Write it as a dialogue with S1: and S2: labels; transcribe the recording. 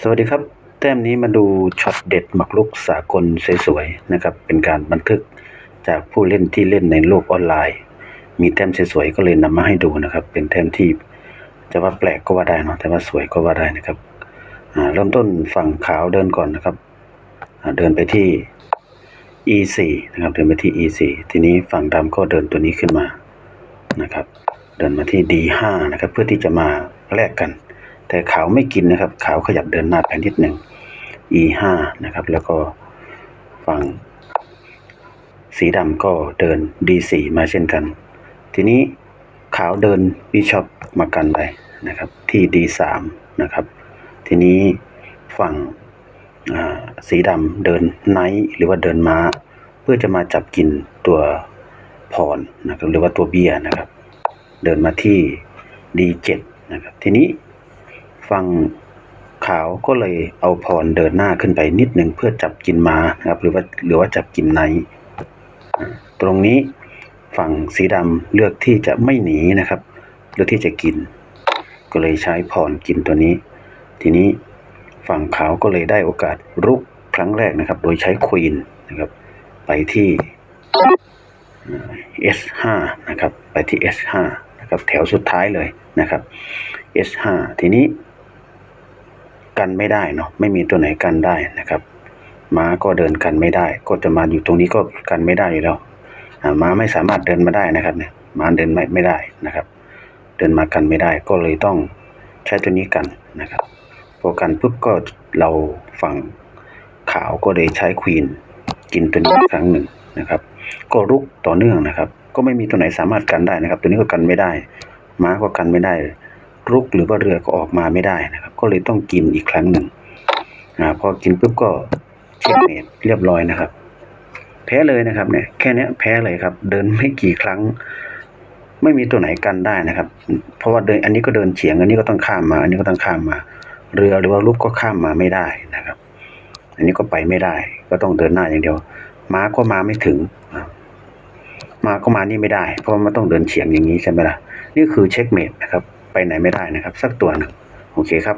S1: สวัสดีครับ แต้มนี้มาดูช็อตเด็ดหมักลุกสากลสวยๆนะครับ เป็นการบันทึกจากผู้เล่นที่เล่นในโลกออนไลน์ มีแต้มสวยๆก็เลยนำมาให้ดูนะครับ เป็นแต้มที่จะว่าแปลกก็ว่าได้เนะแต่ว่าสวยก็ว่าได้นะครับเริ่มต้นฝั่งขาวเดินก่อนนะครับเดินไปที่ E4 นะครับ เดินไปที่ E4 ทีนี้ฝั่งดำก็เดินตัวนี้ขึ้นมานะครับ เดินมาที่ D5 นะครับ เพื่อที่จะมาแลกกัน แต่ขาวไม่กินนะครับ ขาวขยับเดินหน้าไปนิดหนึ่ง E5 นะครับ แล้วก็ฝั่งสีดำก็เดิน D4 มาเช่นกัน ทีนี้ขาวเดินบิชอปมากันไปนะครับ ที่ D3 นะครับ ทีนี้ฝั่งสีดำเดินไนท์หรือว่าเดินม้า เพื่อจะมาจับกินตัวพรนะครับหรือว่าตัวเบียนะครับ เดินมาที่ D7 นะครับ ทีนี้ ฝั่งขาวก็เลยเอาพรเดินหน้าขึ้นไปนิดหนึ่งเพื่อจับกินมาครับ หรือว่าหรือว่าจับกินไนตรงนี้ฝั่งสีดำเลือกที่จะไม่หนีนะครับ เลือกที่จะกิน ก็เลยใช้พรกินตัวนี้ ทีนี้ฝั่งขาวก็เลยได้โอกาสรุกครั้งแรกนะครับ โดยใช้ควีนนะครับ ไปที่ S5 นะครับ ไปที่ S5 นะครับ แถวสุดท้ายเลยนะครับ S5 ทีนี้ กันไม่ได้เนาะไม่มีตัวไหนกันได้นะครับ ม้าก็เดินกันไม่ได้ ก็จะมาอยู่ตรงนี้ก็กันไม่ได้อยู่แล้วม้าไม่สามารถเดินมาได้นะครับเนี่ยม้าเดินไม่ไม่ได้นะครับ เดินมากันไม่ได้ก็เลยต้องใช้ตัวนี้กันนะครับพอกันปุ๊บก็เราฝั่งขาวก็เลยใช้ควีนกินตัวนี้ครั้งหนึ่งนะครับ ก็รุกต่อเนื่องนะครับ ก็ไม่มีตัวไหนสามารถกันได้นะครับ ตัวนี้ก็กันไม่ได้ ม้าก็กันไม่ได้ รุกหรือว่าเรือก็ออกมาไม่ได้นะครับ ก็เลยต้องกินอีกครั้งหนึ่งอ่าพอกินปุ๊บก็เช็คเมตเรียบร้อยนะครับ แพ้เลยนะครับเนี่ยแค่นี้แพ้เลยครับ เดินไม่กี่ครั้ง ไม่มีตัวไหนกันได้นะครับ เพราะว่าเดินอันนี้ก็เดินเฉียง อันนี้ก็ต้องข้ามมา อันนี้ก็ต้องข้ามมา เรือหรือว่าลูกก็ข้ามมาไม่ได้นะครับ อันนี้ก็ไปไม่ได้ ก็ต้องเดินหน้าอย่างเดียวม้าก็มาไม่ถึงม้าก็มานี่ไม่ได้ เพราะว่ามันต้องเดินเฉียงอย่างนี้ใช่ไหมล่ะ นี่คือเช็คเมตนะครับ ไปไหนไม่ได้นะครับ สักตัวนึงโอเคครับ